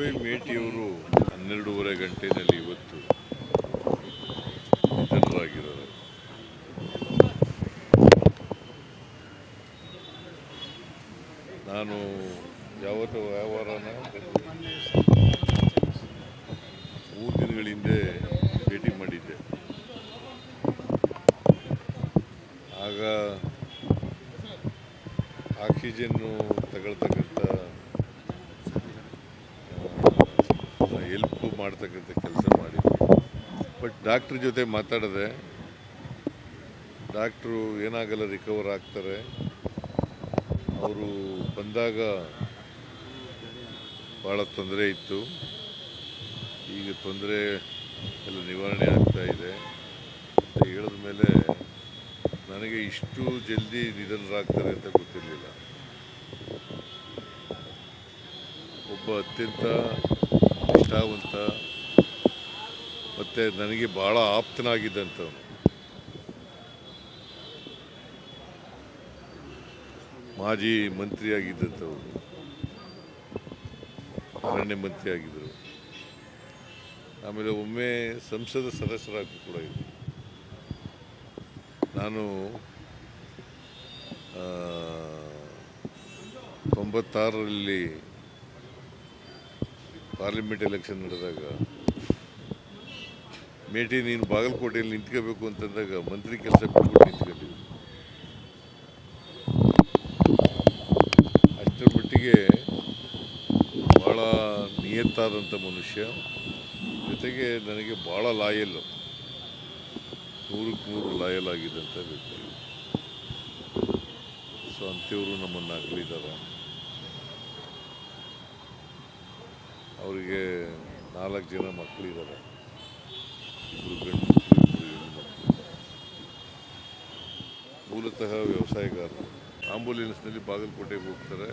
Y ಮೇಟಿಯವರು ಹನ್ನೆರಡೂವರೆ ಗಂಟೆಯಲ್ಲಿ ಇವತ್ತು ನಿಧನರಾಗಿದ್ದಾರೆ. ನಾನು ಯಾವತ್ತು ವ್ಯವಹಾರನ ಮೂರು ದಿನಗಳ ಹಿಂದೆ ಭೇಟಿ ಮಾಡಿದ್ದೆ. ಆಗ ಆಕ್ಸಿಜನ್ನು ತಗೊಳ್ತಕ್ಕಂಥ ಮಾಡ್ತಕ್ಕಂಥ ಕೆಲಸ ಮಾಡಿದ್ವಿ ಬಟ್ ಡಾಕ್ಟ್ರ್ ಜೊತೆ ಮಾತಾಡಿದೆ ಡಾಕ್ಟ್ರು ಏನಾಗಲ್ಲ ರಿಕವರ್ ಆಗ್ತಾರೆ. ಅವರು ಬಂದಾಗ ಭಾಳ ತೊಂದರೆ ಇತ್ತು. ಈಗ ತೊಂದರೆ ಎಲ್ಲ ನಿವಾರಣೆ ಆಗ್ತಾ ಇದೆ. ಅಂತ ಹೇಳಿದ ಮೇಲೆ ನನಗೆ ಇಷ್ಟು ಜಲ್ದಿ ನಿಧನರಾಗ್ತಾರೆ ಅಂತ ಗೊತ್ತಿರಲಿಲ್ಲ. ಒಬ್ಬ ಅತ್ಯಂತ ನಿಷ್ಠಾವಂತ ಮತ್ತು ನನಗೆ ಭಾಳ ಆಪ್ತನಾಗಿದ್ದಂಥವನು. ಮಾಜಿ ಮಂತ್ರಿಯಾಗಿದ್ದಂಥವ್ರು ಅರಣ್ಯ ಮಂತ್ರಿ ಆಗಿದ್ದರು ಆಮೇಲೆ ಒಮ್ಮೆ ಸಂಸದ ಸದಸ್ಯರಾಗಿ ಕೂಡ ಇದ್ದರು. ನಾನು ತೊಂಬತ್ತಾರರಲ್ಲಿ ಪಾರ್ಲಿಮೆಂಟ್ ಎಲೆಕ್ಷನ್ ನಡೆದಾಗ, ಮೇಟಿ ನೀನು ಬಾಗಲಕೋಟೆಯಲ್ಲಿ ನಿಂತ್ಕೋಬೇಕು ಅಂತಂದಾಗ ಮಂತ್ರಿ ಕೆಲಸ ಬಿಟ್ಬಿಟ್ಟು ನಿಂತ್ಕೊಂಡಿದ್ದೆ. ಅಷ್ಟರ ಮಟ್ಟಿಗೆ ಭಾಳ ನಿಯತ್ತಾದಂಥ ಮನುಷ್ಯ. ಜೊತೆಗೆ ನನಗೆ ಭಾಳ ಲಾಯಲ್. ನೂರಕ್ಕೆ ನೂರು ಲಾಯಲ್ ಆಗಿದ್ದಂಥ ವ್ಯಕ್ತಿ. ಸೊ ಅಂಥವರು ನಮ್ಮನ್ನು ಅಗಲಿದ್ದಾರೆ. ಅವರಿಗೆ ನಾಲ್ಕು ಜನ ಮಕ್ಕಳಿದ್ದಾರೆ ಇಬ್ಬರು ಗಂಡು ಮಕ್ಕಳು ಇಬ್ಬರು ಹೆಣ್ಣು ಮಕ್ಕಳು. ಮೂಲತಃ ವ್ಯವಸಾಯಗಾರರು. ಆಂಬುಲೆನ್ಸ್ನಲ್ಲಿ ಬಾಗಲಕೋಟೆಗೆ ಹೋಗ್ತಾರೆ.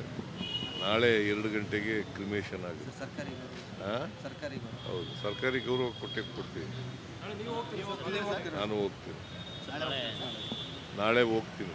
ನಾಳೆ ಎರಡು ಗಂಟೆಗೆ ಕ್ರಿಮೇಷನ್ ಆಗುತ್ತೆ. ಹೌದು ಸರ್ಕಾರಿ ಗೌರವ ಕೊಟ್ಟೆ ಕೊಡ್ತೀನಿ ನಾನು ಹೋಗ್ತೀನಿ. ನಾಳೆ ಹೋಗ್ತೀನಿ.